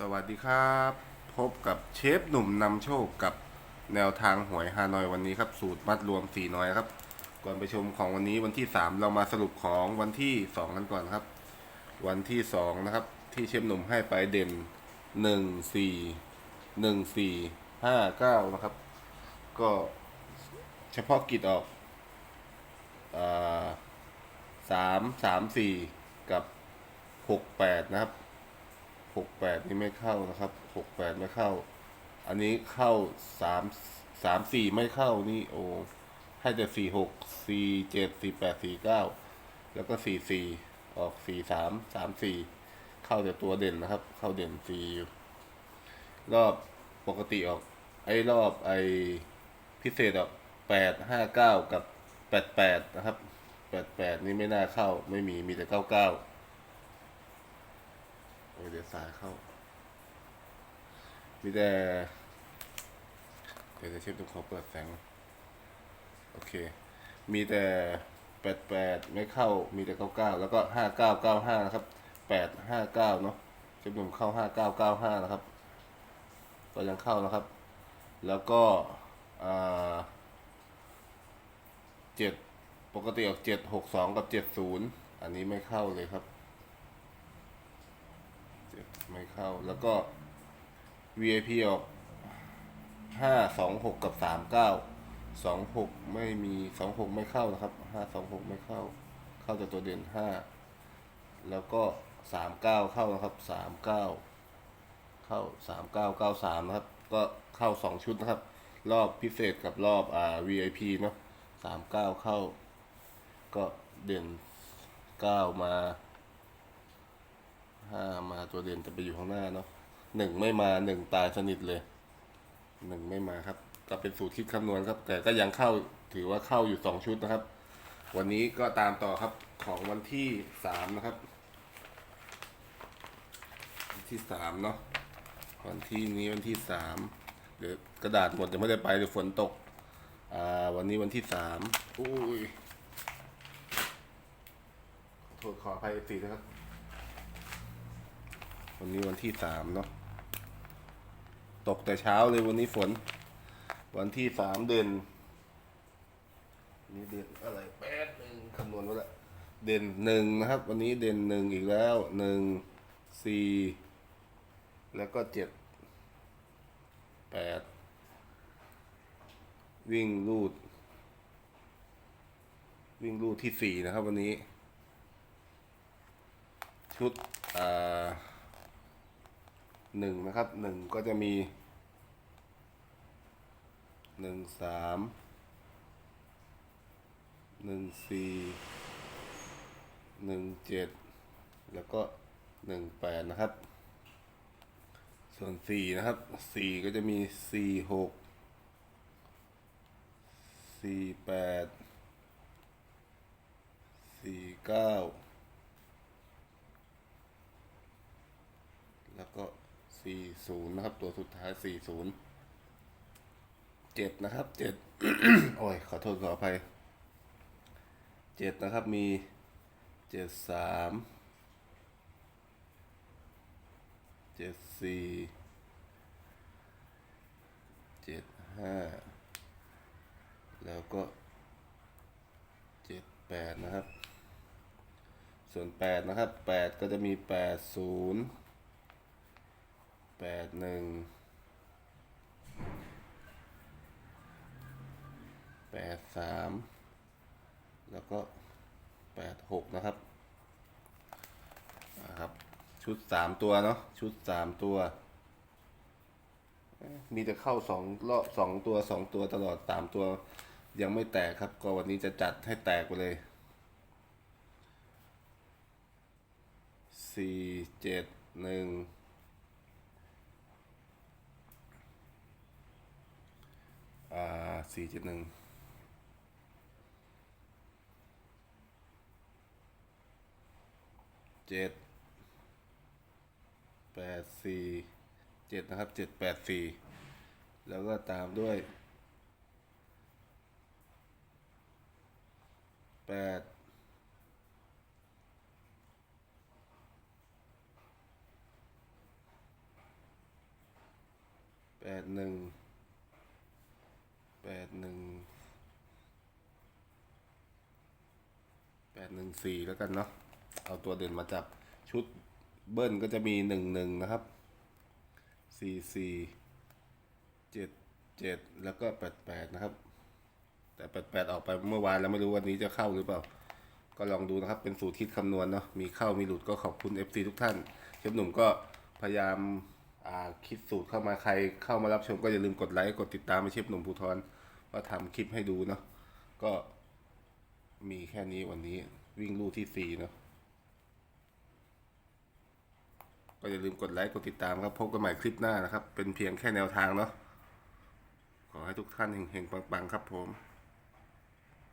สวัสดีครับ พบกับเชฟหนุ่มนำโชคกับแนวทางหวยฮานอยวันนี้ครับ สูตรมัดรวมสี่น้อยครับ ก่อนไปชมของวันนี้วันที่3เรามาสรุปของวันที่2กันก่อนครับ วันที่2นะครับ ที่เชฟหนุ่มให้ไปเด่น1 4 1 4 5 9นะครับ ก็เฉพาะกิจออกสามสามสี่กับหกแปดนะครับ หกแปดนี่ไม่เข้านะครับหกแปดไม่เข้า อันนี้เข้าสามสามสี่ไม่เข้านี่โอ้ให้แต่สี่หกสี่เจ็ดสี่แปดสี่เก้าแล้วก็สี่สี่ออกสี่สามสามสี่เข้าแต่ตัวเด่นนะครับ เข้าเด่นสี่รอบปกติออก ไอ้รอบไอ้พิเศษออกแปดห้าเก้ากับแปดแปดนะครับแปดแปดนี่ไม่น่าเข้าไม่มีมีแต่เก้าเก้า โอ้เดี๋ยวสายเข้า มีแต่ เดี๋ยวจะเชฟต้องขอเปิดแสง โอเค มีแต่แปดแปดไม่เข้า มีแต่เก้าเก้าแล้วก็ห้าเก้าเก้าห้านะครับแปดห้าเก้าเนาะเชฟหนุ่มเข้าห้าเก้าเก้าห้านะครับ ก็ยังเข้านะครับ แล้วก็เจ็ดปกติออกเจ็ดหกสองกับเจ็ดศูนย์อันนี้ไม่เข้าเลยครับ ไม่ เข้าแล้วก็ VIP ออกห้าสองหกกับสามเก้าสองหกไม่มีสองหกไม่เข้านะครับห้าสองหกไม่เข้า เข้าแต่ตัวเด่นห้าแล้วก็สามเก้าเข้านะครับสามเก้าเข้าสามเก้าเก้าสามนะครับ ก็เข้าสองชุดนะครับ รอบพิเศษกับรอบอ่า VIP เนาะสามเก้าเข้า ก็เด่นเก้ามา ห้ามาตัวเด่นจะไปอยู่ข้างหน้าเนาะหนึ่งไม่มาหนึ่งตายสนิทเลยหนึ่งไม่มาครับก็เป็นสูตรคิดคำนวณครับ แต่ก็ยังเข้าถือว่าเข้าอยู่สองชุดนะครับ วันนี้ก็ตามต่อครับของวันที่สามนะครับวันที่สามเนาะวันที่นี้วันที่สามเดี๋ยวกระดาษหมดจะไม่ได้ไปเดี๋ยวฝนตกอ่าวันนี้วันที่สามอุ้ยขอโทษขออภัยสีนะครับ วันนี้วันที่สามเนาะตกแต่เช้าเลยวันนี้ฝน วันที่สามเดือนนี่เดือนอะไรแปดหนึ่งคำนวณไว้ละเด่นหนึ่งนะครับ วันนี้เด่นหนึ่งอีกแล้วหนึ่งสี่แล้วก็เจ็ดแปดวิ่งลูด วิ่งลูดที่สี่นะครับวันนี้ ชุดอ่า หนึ่งนะครับหนึ่งก็จะมีหนึ่งสามหนึ่งสี่หนึ่งเจ็ดแล้วก็หนึ่งแปดนะครับ ส่วนสี่นะครับสี่ก็จะมีสี่หกสี่แปดสี่เก้าแล้วก็ 40นะครับ ตัวสุดท้าย40 7นะครับ7โอ้ย ขอโทษขออภัย7นะครับมี73 74 75แล้วก็78นะครับ ส่วน8นะครับ8ก็จะมี80 แปดหนึ่งแปดสามแล้วก็แปดหกนะครับนะครับ ชุดสามตัวเนาะชุดสามตัว มีแต่เข้าสองรอบสองตัวสองตัวตลอดสามตัวยังไม่แตกครับ ก็วันนี้จะจัดให้แตกไปเลยสี่เจ็ดหนึ่ง อ่าสี่เจ็ดหนึ่งเจ็ดแปดสี่เจ็ดนะครับเจ็ดแปดสี่แล้วก็ตามด้วยแปดแปดหนึ่ง แปดหนึ่งแปดหนึ่งสี่แล้วกันเนาะเอาตัวเด่นมาจับชุดเบิ้ลก็จะมีหนึ่งหนึ่งนะครับสี่สี่เจ็ดเจ็ดแล้วก็แปดแปดนะครับ แต่แปดแปดออกไปเมื่อวานแล้วไม่รู้วันนี้จะเข้าหรือเปล่า ก็ลองดูนะครับเป็นสูตรคิดคำนวณเนาะมีเข้ามีหลุดก็ขอบคุณ FC ทุกท่านเชฟหนุ่มก็พยายาม คิดสูตรเข้ามาใครเข้ามารับชมก็อย่าลืมกดไลค์กดติดตามไปเชฟหนุ่มภูทรว่าทำคลิปให้ดูเนาะก็มีแค่นี้วันนี้วิ่งลู่ที่สี่เนาะก็อย่าลืมกดไลค์กดติดตามครับพบกันใหม่คลิปหน้านะครับ เป็นเพียงแค่แนวทางเนาะขอให้ทุกท่านเฮงๆปังๆครับผม